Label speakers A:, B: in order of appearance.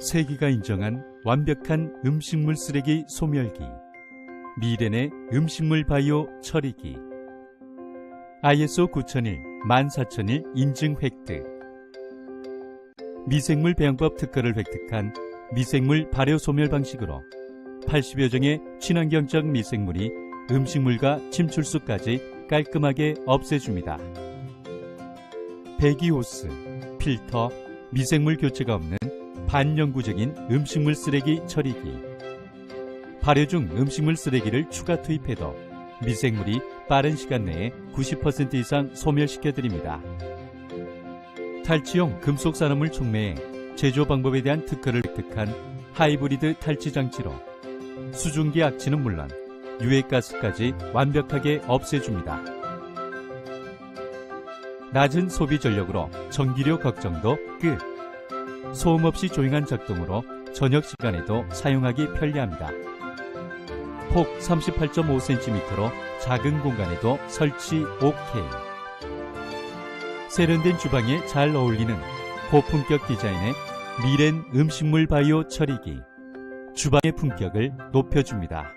A: 세계가 인정한 완벽한 음식물 쓰레기 소멸기. 미렌의 음식물 바이오 처리기. ISO 9001, 14001 인증 획득. 미생물 배양법 특허를 획득한 미생물 발효 소멸 방식으로 80여 종의 친환경적 미생물이 음식물과 침출수까지 깔끔하게 없애줍니다. 배기호스, 필터, 미생물 교체가 없는 반영구적인 음식물 쓰레기 처리기. 발효 중 음식물 쓰레기를 추가 투입해도 미생물이 빠른 시간 내에 90% 이상 소멸시켜 드립니다. 탈취용 금속 산화물 촉매에 제조 방법에 대한 특허를 획득한 하이브리드 탈취 장치로 수증기 악취는 물론 유해가스까지 완벽하게 없애줍니다. 낮은 소비 전력으로 전기료 걱정도 끝. 소음 없이 조용한 작동으로 저녁 시간에도 사용하기 편리합니다. 폭 38.5cm로 작은 공간에도 설치 OK. 세련된 주방에 잘 어울리는 고품격 디자인의 미렌 음식물 바이오 처리기. 주방의 품격을 높여줍니다.